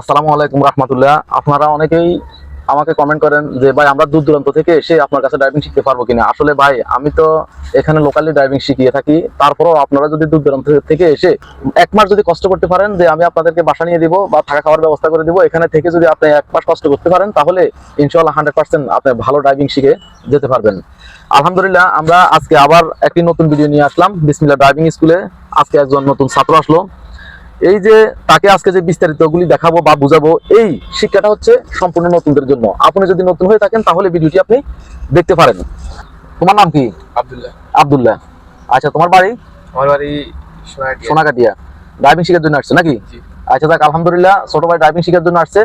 আসসালামু আলাইকুম রহমতুল্লাহ। আপনারা অনেকেই আমাকে কমেন্ট করেন যে, ভাই, আমরা দূর দূরান্ত থেকে এসে আপনার কাছে ড্রাইভিং শিখতে পারব কিনা? আসলে ভাই, আমি তো এখানে লোকালি ড্রাইভিং শিখিয়ে থাকি। তারপরও আপনারা যদি দূর দূরান্ত থেকে এসে এক মাস যদি কষ্ট করতে পারেন, যে আমি আপনাদেরকে বাসা নিয়ে দিব বা থাকা খাওয়ার ব্যবস্থা করে দিব, এখানে থেকে যদি আপনি এক মাস কষ্ট করতে পারেন, তাহলে ইনশাল্লাহ হান্ড্রেড পার্সেন্ট আপনি ভালো ড্রাইভিং শিখে যেতে পারবেন। আলহামদুলিল্লাহ, আমরা আজকে আবার একটি নতুন ভিডিও নিয়ে আসলাম। বিসমিল্লা ড্রাইভিং স্কুলে আজকে একজন নতুন ছাত্র আসলো। এই যে তাকে আজকে যে বিস্তারিতগুলি দেখাবো বা বুঝাবো এই শিক্ষাটা হচ্ছে সম্পূর্ণ নতুনদের জন্য। আপনি যদি নতুন হয়ে থাকেন তাহলে ভিডিওটি আপনি দেখতে পারেন। তোমার নাম কি? আব্দুল্লাহ। আব্দুল্লাহ। আচ্ছা তোমার বাড়ি? আমার বাড়ি সোনাকাটিয়া। ড্রাইভিং শিখার জন্য আসছে নাকি? জি। আচ্ছা দেখ আলহামদুলিল্লাহ ছোট ভাই ড্রাইভিং শিখার জন্য আসছে।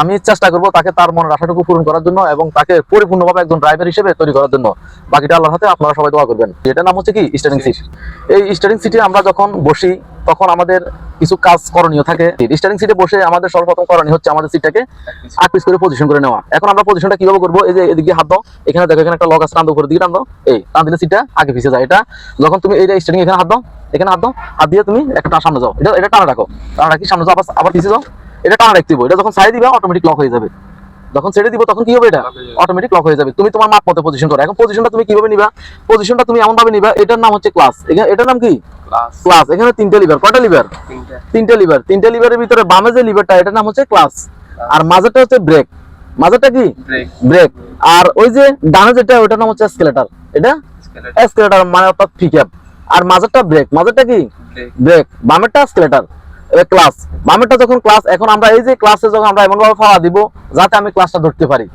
আমি চেষ্টা করব তাকে তার মনের আশাটুকু পূরণ করার জন্য এবং তাকে পরিপূর্ণভাবে একজন ড্রাইভার হিসেবে তৈরি করার জন্য। বাকিটা আল্লাহর হাতে আপনারা সবাই দোয়া করবেন। এটার নাম হচ্ছে কি? স্টারিং সিট এই স্টারিং সিটে আমরা যখন বসি তখন আমাদের কিছু কাজ করণীয় থাকে। স্টারিং সিটে বসে আমাদের সর্বপ্রথম করণীয় হচ্ছে আমাদের সিটটাকে আট পিস করে পজিশন করে নেওয়া। এখন আমরা পজিশনটা কীভাবে করব? এই যে এদিকে হাত দাও। এখানে দেখো এখানে একটা লক আছে টান দাও উপরের দিকে টান দাও। এই টান দিলে সিটটা আগে পিছিয়ে যায়। এটা যখন তুমি এই স্টারিং এখানে হাত দাও এখানে হাত দাও। হাত দিয়ে তুমি একটা সামনে যাও। এটা এটা টানা রাখো। টানা রাখি সামনে যাও আবার আবার পিছিয়ে যাও। এটা টানা রাখতে এটা যখন সাইড দিবা অটোমেটিক লক হয়ে যাবে। যখন ছেড়ে দিব তখন কি হবে এটা? অটোমেটিক লক হয়ে যাবে। তুমি তোমার মাপ মতো পজিশন করো এখন পজিশনটা তুমি কীভাবে নিবা? পজিশনটা তুমি এমন ভাবে নিবা এটার নাম হচ্ছে ক্লাস এটার নাম কি? ক্লাস ক্লাস এখানে তিনটে লিভার কয়টা লিভার তিনটা। তিনটে লিভার তিনটে লিভারের ভিতরে বামে যে লিভারটা এটার নাম হচ্ছে ক্লাস আর মাঝেটা হচ্ছে ব্রেক মাঝেরটা কি? ব্রেক ব্রেক আর ওই যে ডানে যেটা ওটার নাম হচ্ছে স্কেলেটার এটা? স্কেলেট স্কেলেটার মানে অর্থাৎ পিকআপ আর মাঝেরটা ব্রেক মাঝেরটা কি? ব্রেক ব্রেক বামেরটা স্কেলেটার ক্লাস বামেরটা যখন ক্লাস এখন আমরা এই যে ক্লাসে যখন আমরা এমন ভাবে ফাড়া দিব, যাতে আমি ক্লাসটা ধরতে পারি।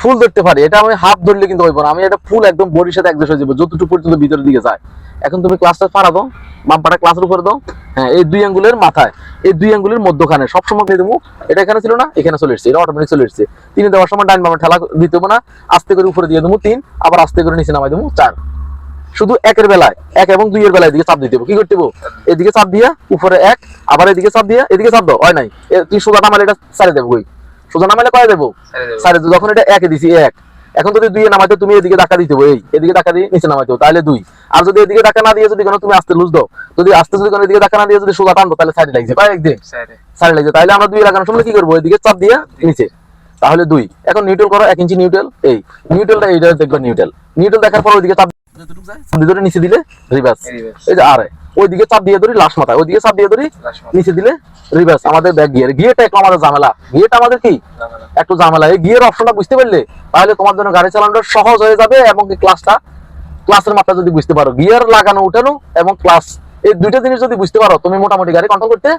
ফুল ধরতে পারি। এটা আমি হাফ ধরলে কিন্তু হইব না। আমি এটা ফুল একদম বডির সাথে একদেশ হয়ে যাব, যতটুকু পর্যন্ত ভিতরের দিকে যায়। এখন তুমি ক্লাসটা ফাড়া দাও, বাম্পাটা ক্লাসের উপরে দাও। হ্যাঁ এই দুই আঙ্গুলের মাথায়, এই দুই আঙ্গুলের মধ্যখানে। সবসময় দিয়ে দেবো, এটা এখানে ছিল না, এখানে চলে এসছে, এটা অটোমেটিক চলে এসছে। তিন দেওয়ার সময় ডাইন বামে ঠেলা দিতে না, আস্তে করে উপরে দিয়ে দেবো তিন, আবার আস্তে করে নিচে নামাই দেবো চার। শুধু একের বেলায় এক এবং দুই এর বেলায় এদিকে চাপ দিতে কি করতে এদিকে চাপ দিয়া উপরে এক আবার এদিকে চাপ দিয়া এদিকে চাপ দাও। হয় নাই? তুই সোজা নামালে এটা সারে দেবো কই? সোজা নামালে কয় দেবো? সারে দেবো। যখন এটা একে দিছি এক। এখন যদি দুইয়ে নামাইতে তুমি এদিকে ধাক্কা দিতে এই এদিকে ধাক্কা দিয়ে নিচে নামাইতে তাহলে দুই। আর যদি এদিকে ধাক্কা না দিয়ে যদি কোনো তুমি আস্তে লুজ দাও যদি আস্তে যদি কোনো এদিকে ধাক্কা না দিয়ে যদি সোজা টানবো তাহলে সাইডে লাগছে। কয় একদিন? সাইডে সাইডে লাগছে। তাহলে আমরা দুই লাগানোর সময় কি করব? এদিকে চাপ দিয়া নিচে। তাহলে দুই। এখন নিউট্রাল করো এক ইঞ্চি নিউট্রাল এই নিউট্রালটা এইটা দেখবে নিউট্রাল নিউট্রাল দেখার পর ওইদিকে চাপ ভিতরে নিচে দিলে রিভার্স এই যে আরে ওইদিকে চাপ দিয়ে ধরি লাস্ট মাথায়। ওইদিকে চাপ দিয়ে ধরি নিচে দিলে রিভার্স আমাদের ব্যাক গিয়ার গিয়ারটা একটু আমাদের ঝামেলা। গিয়ারটা আমাদের কি? একটু ঝামেলা। এই গিয়ার অপশনটা বুঝতে পারলে তাহলে তোমার জন্য গাড়ি চালানোটা সহজ হয়ে যাবে এবং ক্লাসটা ক্লাসের মাত্রা যদি বুঝতে পারো। গিয়ার লাগানো উঠানো এবং ক্লাস এই দুইটা জিনিস যদি বুঝতে পারো তুমি মোটামুটি গাড়ি কন্ট্রোল করতে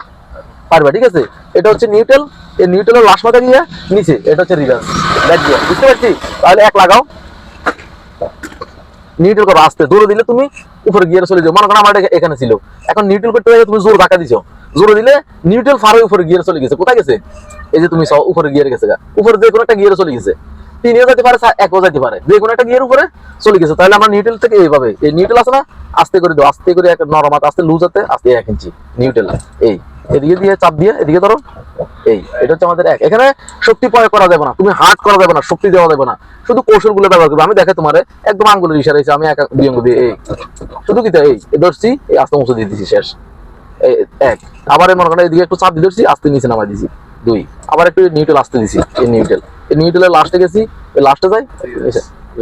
পারবে ঠিক আছে? এটা হচ্ছে নিউট্রাল এই নিউট্রালের লাস্ট মাথা গিয়ে নিচে। এটা হচ্ছে রিভার্স ব্যাক গিয়ার বুঝতে পারছি? তাহলে এক লাগাও। নিউট্রাল করো আস্তে দৌড়ে দিলে তুমি উপরে গিয়ে চলে যাও। মনে করো আমার এখানে ছিল। এখন নিউট্রাল করতে তুমি জোর ধাক্কা দিছো। জোরে দিলে নিউট্রাল ফার উপরে গিয়ে চলে গেছে। কোথায় গেছে? এই যে তুমি উপরে গিয়ে গেছে। উপরে যে কোনো একটা গিয়ে চলে গেছে। তিনও যেতে পারে একও যেতে পারে। যে কোনো একটা গিয়ের উপরে চলে গেছে। তাহলে আমরা নিউট্রাল থেকে এইভাবে, এই নিউট্রাল আছে না? আস্তে করে দাও, আস্তে করে এক নরমাত আস্তে লুজ হাতে, আস্তে এক ইঞ্চি নিউট্রাল এই। এদিকে দিয়ে চাপ দিয়ে, এদিকে ধরো। এই, এটা হচ্ছে আমাদের এক। এখানে শক্তি প্রয়োগ করা যাবে না। তুমি হার্ড করা যাবে না, শক্তি দেওয়া যাবে না। শুধু কৌশলগুলো ব্যবহার করবে। আমি দেখে তোমার একদম আঙ্গুলের ইশারা হয়েছে আমি এক দুই আঙ্গুল দিয়ে, এই। শুধু কি এই ধরছি, এই আস্তে মুছে দিয়ে দিছি, শেষ। এক। আবার মনে করেন এদিকে একটু চাপ দিয়ে ধরছি, আস্তে নিচে নামাই দিছি। দুই। আবার একটু নিউটেল আসতে দিছি, এই নিউটেল এই নিউট্রালের লাস্টে গেছি লাস্টে যাই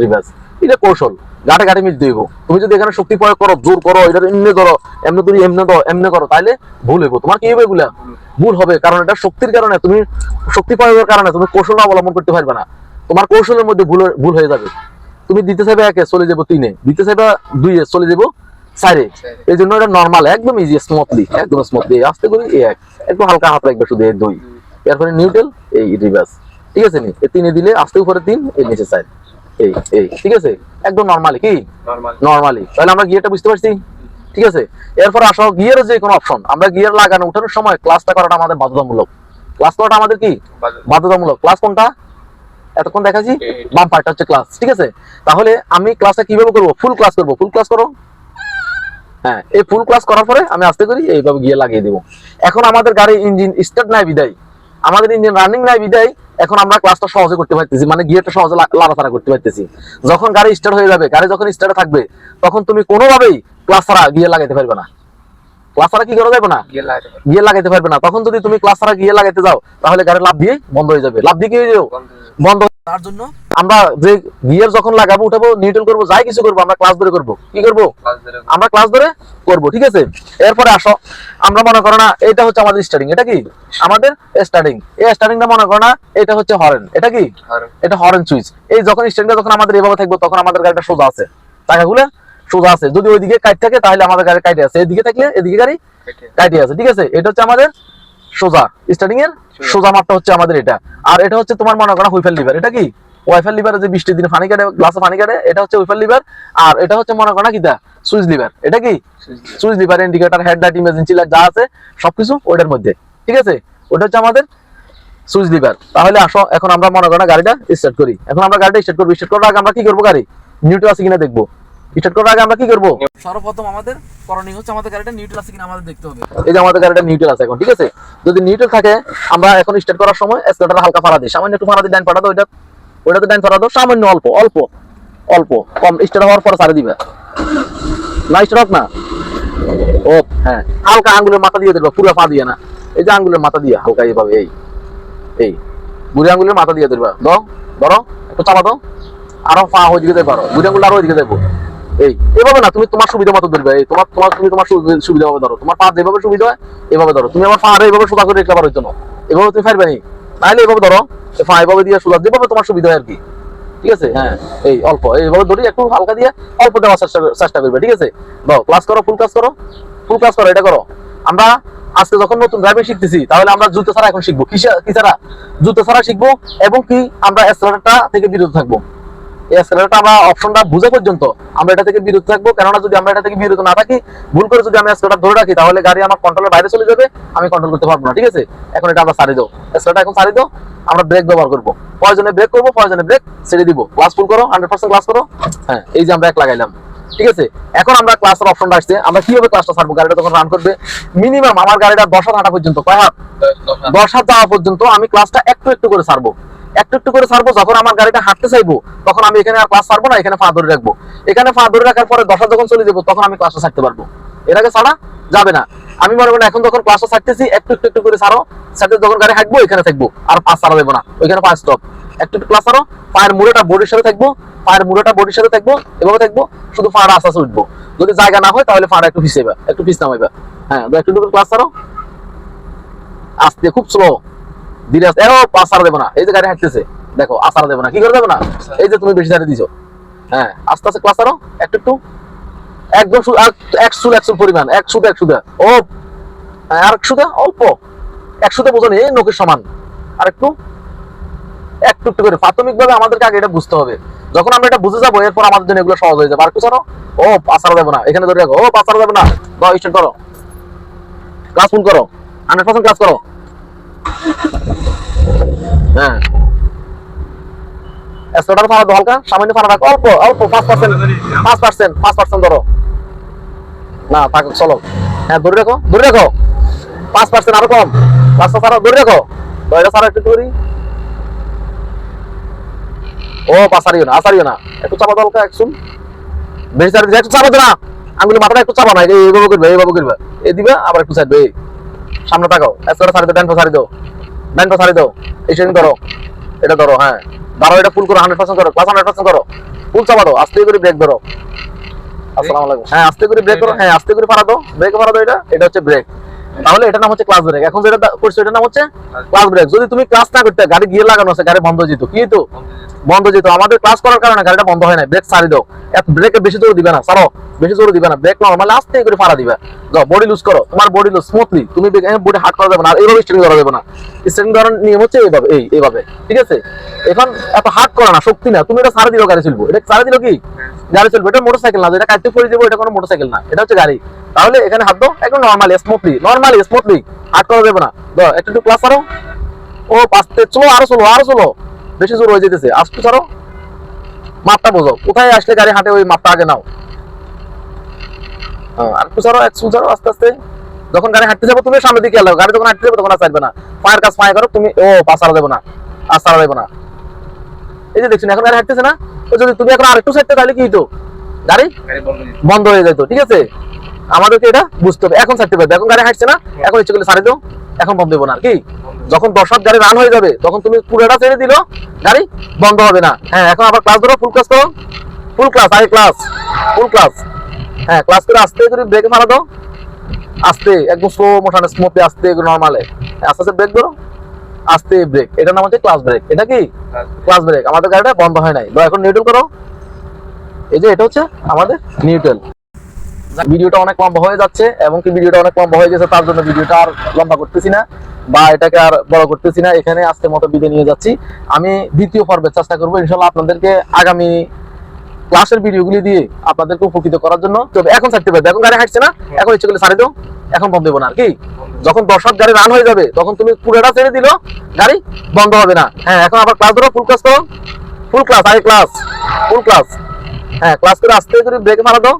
রিভার্স এটা কৌশল, গাটে গাটে মিট দিব। তুমি যদি এখানে শক্তি প্রয়োগ করো, জোর করো এটা এমনি ধরো, এমনি তুমি এমনি দাও এমনি করো তাহলে ভুল হইব। তোমার কি হবে এগুলা? ভুল হবে, কারণ এটা শক্তির কারণে, তুমি শক্তি প্রয়োগের কারণে তুমি কৌশল অবলম্বন করতে পারবে না। তোমার কৌশলের মধ্যে ভুল ভুল হয়ে যাবে। তুমি দিতে চাইবে একে, চলে যাব তিনে, দিতে চাইবে দুইয়ে, চলে যাব চারে। এই জন্য এটা নর্মাল একদম ইজি স্মুথলি একদম স্মুথলি আস্তে করে এই এক, একটু হালকা হাত রাখবে শুধু এই দুই। এরপরে নিউট্রাল এই রিভার্স ঠিক আছে নি? এই তিনে দিলে, আস্তে উপরে তিন, এই নিচে চার। এই এই ঠিক আছে? একদম নর্মালি কি? নর্মালি তাহলে আমরা গিয়ারটা বুঝতে পারছি? ঠিক আছে? এরপর আসো গিয়ারের যে কোনো অপশন আমরা গিয়ার লাগানো উঠানোর সময় ক্লাসটা করাটা আমাদের বাধ্যতামূলক। ক্লাস করাটা আমাদের কি? বাধ্যতামূলক। ক্লাস কোনটা? এতক্ষণ দেখাচ্ছি? বাম পার্টটা হচ্ছে ক্লাস ঠিক আছে? তাহলে আমি ক্লাসটা কীভাবে করব? ফুল ক্লাস করব। ফুল ক্লাস করো? হ্যাঁ এই ফুল ক্লাস করার পরে আমি আস্তে করি এইভাবে গিয়ে লাগিয়ে দিব। এখন আমাদের গাড়ির ইঞ্জিন স্টার্ট নাই বিদায়। আমাদের ইঞ্জিন রানিং নাই বিদায়। এখন আমরা ক্লাসটা সহজে করতে পারতেছি মানে গিয়ারটা সহজে লাড়াচাড়া করতে পারতেছি। যখন গাড়ি স্টার্ট হয়ে যাবে গাড়ি যখন স্টার্ট থাকবে তখন তুমি কোনোভাবেই ক্লাস ছাড়া গিয়ে লাগাইতে পারবে না। ক্লাস ছাড়া কি করা যাবে না? গিয়ে লাগাতে লাগাইতে পারবে না। তখন যদি তুমি ক্লাস ছাড়া গিয়ে লাগাইতে যাও তাহলে গাড়ি লাভ দিয়ে বন্ধ হয়ে যাবে। লাভ দিয়ে কি হয়ে যাবে। বন্ধ তার জন্য? আমরা যে গিয়ার যখন লাগাবো উঠাবো নিউট্রাল করব যাই কিছু করব আমরা ক্লাস ধরে করব। কি করব? আমরা ক্লাস ধরে করব ঠিক আছে? এরপরে আসো। আমরা মনে করো না এটা হচ্ছে আমাদের স্টার্টিং এটা কি? আমাদের স্টার্টিং এই স্টার্টিংটা মনে করো না এটা হচ্ছে হরেন এটা কি? এটা হরেন সুইচ এই যখন স্ট্যান্ডটা যখন আমাদের এভাবে থাকবে তখন আমাদের গাড়িটা সোজা আছে। টাকাগুলো সোজা আছে। যদি ওইদিকে কাট থাকে তাহলে আমাদের গাড়ি কাটে আছে। এদিকে থাকলে এদিকে গাড়ি কেটে কাটে আছে ঠিক আছে? এটা হচ্ছে আমাদের সোজা। স্টার্টিং এর সোজা। মাপটা হচ্ছে আমাদের এটা। আর এটা হচ্ছে তোমার মনে করা হুইফেল লিভার এটা কি? ওয়াইফাই লিভার যে বৃষ্টির দিনে পানি কাটে গ্লাসে পানি কাটে এটা হচ্ছে হুইফেল লিভার আর এটা হচ্ছে মনে করা কিটা সুইচ লিভার এটা কি? Switch lever indicator headlight emergency light যা আছে সবকিছু ওটার মধ্যে। ঠিক আছে? ওটা হচ্ছে আমাদের সুইচ লিভার তাহলে আসো এখন আমরা মনে করি গাড়িটা স্টার্ট করি। এখন আমরা গাড়িটা স্টার্ট করব। স্টার্ট করার আগে আমরা কি করব গাড়ি? নিউট্রাল আছে কিনা দেখব। স্টার্ট করার আগে আমরা কি করব? সর্বপ্রথম আমাদের করণীয় হচ্ছে আমাদের গাড়িটা নিউট্রাল আছে কিনা আমাদের দেখতে হবে। এই যে আমাদের গাড়িটা নিউট্রাল আছে এখন ঠিক আছে? যদি নিউট্রাল থাকে আমরা এখন স্টার্ট করার সময় স্টার্টার হালকা ফাড়া দিই। সামান্য একটু ফাড়া দিই ডান ফাড়া দাও ওইটা ওইটাতে ডান ফাড়া দাও সামান্য অল্প অল্প অল্প। কম স্টার্ট হওয়ার পর ছাড়ে দিবে। না স্টার্ট হোক না? ও হ্যাঁ। হালকা আঙ্গুলের মাথা দিয়ে দেবা পুরো পা দিয়ে না। এই যে আঙ্গুলের মাথা দিয়ে হালকা এইভাবে এই এই। বুড়ি আঙ্গুলের মাথা দিয়ে দেবা দাও ধরো একটু চাপা দাও। আরও পা হয়ে দিকে পারো বুড়ি আঙ্গুল আরও ওইদিকে দেবো এই, এভাবে না, তুমি তোমার সুবিধা মতো ধরবে। এই, তোমার তোমার, তুমি তোমার সুবিধা ধরো। তোমার পা যেভাবে সুবিধা হয়, এভাবে ধরো। তুমি আমার পা আরও এইভাবে সোজা করে রেখে পারো জন্য। এভাবে তুমি নি। নাহলে এভাবে ধরো পা এভাবে দিয়ে সোজা, যেভাবে তোমার সুবিধা হয় আর কি। ঠিক আছে? হ্যাঁ এই, অল্প। এইভাবে ধরি, একটু হালকা দিয়ে অল্প দেওয়ার চেষ্টা চেষ্টা করবে, ঠিক আছে? দাও ক্লাস করো ফুল ক্লাস করো। ফুল ক্লাস করো, এটা করো। আমরা আজকে যখন নতুন ড্রাইভিং শিখতেছি, তাহলে আমরা জুতো ছাড়া এখন শিখব। কি ছাড়া জুতো ছাড়া শিখব এবং কি আমরা থেকে বিরত থাকব। অ্যাক্সেলারেটর আমরা অপশনটা বুঝে পর্যন্ত আমরা এটা থেকে বিরত থাকব। কেননা যদি আমরা এটা থেকে বিরত না থাকি, ভুল করে যদি আমি ধরে রাখি, তাহলে গাড়ি আমার কন্ট্রোলের বাইরে চলে যাবে, আমি কন্ট্রোল করতে পারব না, ঠিক আছে? এখন এটা আমরা সারি দাও। এখন দাও, আমরা ব্রেক ব্যবহার করব। প্রয়োজনে ব্রেক করব প্রয়োজনে ব্রেক ছেড়ে দিব। ক্লাস ফুল করো হান্ড্রেড পার্সেন্ট ক্লাস করো। হ্যাঁ এই যে আমরা লাগাইলাম, ঠিক আছে? এখন আমরা ক্লাসের অপশনটা আসছে, আমরা কীভাবে ক্লাসটা ছাড়বো গাড়িটা তখন রান করবে। মিনিমাম আমার গাড়িটা দশ হাত হাঁটা পর্যন্ত, কয় হাত। দশ হাত যাওয়া পর্যন্ত আমি ক্লাসটা একটু একটু করে ছাড়বো একটু একটু করে ছাড়বো, যখন আমার গাড়িটা হাঁটতে চাইব, তখন আমি এখানে আর ক্লাস ছাড়বো না, এখানে ফা ধরে রাখব। এখানে ফা ধরে রাখার পরে দশ যখন চলে যাব, তখন আমি ক্লাসটা ছাড়তে পারব। এর আগে ছাড়া যাবে না। আমি মনে করি এখন যখন ক্লাসটা ছাড়তেছি, একটু একটু একটু করে ছাড়ো, ছাড়তে যখন গাড়ি হাঁটবো, এখানে থাকব, আর পাঁচ ছাড়া দেবো না। ওইখানে পাঁচ স্টপ একটু একটু ক্লাস ছাড়ো, পায়ের মুড়েটা বডির সাথে থাকব, পায়ের মুড়েটা বডির সাথে থাকব, এভাবে থাকব, শুধু ফাড়া আস্তে আস্তে উঠবো। যদি জায়গা না হয়, তাহলে ফাড়া একটু পিছিয়ে একটু পিছ নামাইবা। হ্যাঁ একটু একটু ক্লাস ছাড়ো। আস্তে, খুব স্লো আস্তে এও আসার দেবো না। এই যে গাড়ি হাঁটতেছে। দেখো আসার দেবো না। কি করে দেবো না? এই যে তুমি বেশি ছাড়ে দিছো। হ্যাঁ আস্তে আস্তে ক্লাস আরও একটু একটু। একদম সু- আর এক সুদ এক সুদ পরিমাণ। এক সুদ এক সুদে। ও হ্যাঁ, আর এক সুদে? অল্প। এক সুদে বোঝো এই নোকের সমান। আর একটু। একটু একটু করে। প্রাথমিক ভাবে আমাদেরকে আগে এটা বুঝতে হবে। যখন আমরা এটা বুঝে যাব এরপর আমাদের জন্য এগুলো সহজ হয়ে যাবে। আর কিছু? ও পাসার দেবো না। এখানে ধরে রাখো। ও পাসার দেবো না। দাও স্টার্ট করো। ক্লাস ফুল করো। হান্ড্রেড পার্সেন্ট ক্লাস করো। হ্যাঁ। ফাড়া দাও হালকা সামান্য রাখো অল্প অল্প, পাঁচ পার্সেন্ট পাঁচ পার্সেন্ট পাঁচ পার্সেন্ট ধরো। না, থাক, চলো। হ্যাঁ ধরে রাখো ধরে রাখো। পাঁচ পার্সেন্ট আরও কম। পাঁচটা ছাড়া, ধরে রাখো। দয়টা একটু করি ও না আসারিও না। একটু চাপা দাও হালকা, একটু। বেশি চাপ একটু চাপা না। মাথাটা একটু চাপা না, এই- এইভাবে করবে এইভাবে করবে। এই দিবে, আবার একটু সাইড সামনে তাকাও এসটা সারি দাও, ডান সারি দাও। দাও। এই সেদিন ধরো। এটা ধরো হ্যাঁ। ধরো এটা ফুল করো হান্ড্রেড পার্সেন্ট করো ক্লাস হান্ড্রেড পার্সেন্ট করো ফুল চাপা দাও। আস্তে করে ব্রেক ধরো। আসসালামু আলাইকুম। হ্যাঁ আস্তে করে ব্রেক করো হ্যাঁ আস্তে করে পারা দাও। ব্রেক পারা দাও এটা। এটা হচ্ছে ব্রেক তাহলে এটার নাম হচ্ছে ক্লাস ব্রেক এখন যেটা করছ এটার নাম হচ্ছে ক্লাস ব্রেক যদি তুমি ক্লাস না করতে গাড়ি গিয়ে লাগানো আছে গাড়ি বন্ধ যেত। কি হতো বন্ধ যেত। আমাদের ক্লাস করার কারণে গাড়িটা বন্ধ হয় না ব্রেক ছাড়ি দাও। এত ব্রেকে বেশি জোর দিবে না। সারো বেশি জোর দিবে না। ব্রেক নরমালি আস্তে করে ফাড়া দিবে। যাও বডি লুজ করো। তোমার বডি লুজ স্মুথলি তুমি বডি হার্ড করা যাবে না। আর এইভাবে স্ট্রেনিং করা যাবে না। স্ট্রেনিং করার নিয়ম হচ্ছে এইভাবে এই এইভাবে। ঠিক আছে? এখন এত হার্ড করা না শক্তি না। তুমি এটা ছাড়ে দিলো গাড়ি চলবো। এটা ছাড়ে দিলো কি? গাড়ি চলবে। এটা মোটরসাইকেল না। এটা কাটতে পড়ে যাব এটা কোনো মোটরসাইকেল না। এটা হচ্ছে গাড়ি। তাহলে এখানে হাত দাও। একদম normally smoothly normally smoothly hard করা যাবে না। দাও একটু একটু ক্লাস ছাড়ো। ও পাঁচতে চলো আরও চলো আরও চলো। বেশি জোর হয়ে যেতেছে। আসতে ছাড়ো। মাপটা বোঝো কোথায় আসলে গাড়ি হাঁটে ওই মাপটা আগে নাও। হ্যাঁ, আর ছাড়ো একটু আস্তে আস্তে যখন গাড়ি হাঁটতে যাব তুমি সামনের দিকে এলো গাড়ি যখন হাঁটতে যাব তখন আর চাইবে না। পায়ের কাজ পায়ে করো তুমি ও পা দেবো না আর দেবো না। এই যে দেখছেন এখন গাড়ি হাঁটতেছে না তো যদি তুমি এখন আরেকটু সাইডতে তাহলে কি হতো গাড়ি বন্ধ হয়ে হয়ে যেত ঠিক আছে? আমাদেরকে এটা বুঝতে হবে এখন ছাড়তে পারবে এখন গাড়ি হাঁটছে না এখন ইচ্ছে করলে ছাড়ে দাও এখন বন্ধ দেবো না আর কি? যখন দশ হাত গাড়ি রান হয়ে যাবে তখন তুমি পুরোটা ছেড়ে দিলো গাড়ি বন্ধ হবে না। হ্যাঁ এখন আবার ক্লাস ধরো ফুল ক্লাস করো। ফুল ক্লাস আগে ক্লাস ফুল ক্লাস হ্যাঁ ক্লাস করে আস্তে করে ব্রেকে মারা দাও। আস্তে একদম স্লো মোশনে আস্তে নর্মালে আস্তে আস্তে ব্রেক ধরো। আস্তে ব্রেক এটার নাম হচ্ছে ক্লাস ব্রেক এটা কি? ক্লাস ব্রেক আমাদের গাড়িটা বন্ধ হয় নাই। বা এখন নিউট্রাল করো। এই যে এটা হচ্ছে আমাদের নিউট্রাল ভিডিওটা অনেক লম্বা হয়ে যাচ্ছে এবং কি ভিডিওটা অনেক লম্বা হয়ে গেছে তার জন্য ভিডিওটা আর লম্বা করতেছি না বা এটাকে আর বড় করতেছি না। এখানে আজকের মতো বিদায় নিয়ে যাচ্ছি। আমি দ্বিতীয় পর্বের চেষ্টা করব। ইনশাল্লাহ আপনাদেরকে আগামী ক্লাসের ভিডিওগুলি দিয়ে আপনাদেরকে উপকৃত করার জন্য। তবে এখন ছাড়তে পারবে এখন গাড়ি হাঁটছে না এখন ইচ্ছে করলে ছাড়ে দাও এখন বন্ধ দেবো না আর কি। যখন দশ হাত গাড়ি রান হয়ে যাবে তখন তুমি পুরোটা ছেড়ে দিলো গাড়ি বন্ধ হবে না। হ্যাঁ এখন আবার ক্লাস ধরো ফুল ক্লাস করো। ফুল ক্লাস আগে ক্লাস ফুল ক্লাস হ্যাঁ ক্লাস করে আস্তে করে ব্রেকে মারা দাও।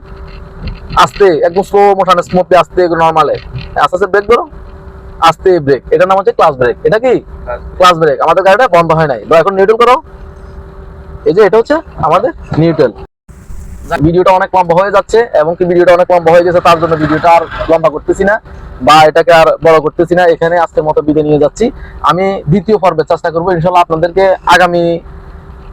আস্তে একদম স্লো মোশনে স্মুথলি আস্তে নর্মালে আস্তে আস্তে ব্রেক ধরো। আস্তে ব্রেক এটার নাম হচ্ছে ক্লাস ব্রেক এটা কি? ক্লাস ব্রেক আমাদের গাড়িটা বন্ধ হয় নাই। বা এখন নিউট্রাল করো। এই যে এটা হচ্ছে আমাদের নিউট্রাল। ভিডিওটা অনেক লম্বা হয়ে যাচ্ছে এবং কি ভিডিওটা অনেক লম্বা হয়ে গেছে তার জন্য ভিডিওটা আর লম্বা করতেছি না বা এটাকে আর বড় করতেছি না। এখানে আজকের মতো বিদায় নিয়ে যাচ্ছি। আমি দ্বিতীয় পর্বের চেষ্টা করব ইনশাল্লাহ আপনাদেরকে আগামী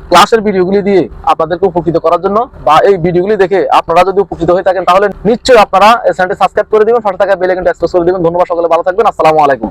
ক্লাসের ভিডিওগুলি দিয়ে আপনাদেরকে উপকৃত করার জন্য বা এই ভিডিওগুলি দেখে আপনারা যদি উপকৃত হয়ে থাকেন তাহলে নিশ্চয়ই আপনারা চ্যানেলটি সাবস্ক্রাইব করে দিবেন, পাশে থাকা বেল এক্সপ্রেস করে দিবেন। ধন্যবাদ সকলে, ভালো থাকবেন। আসসালামু আলাইকুম।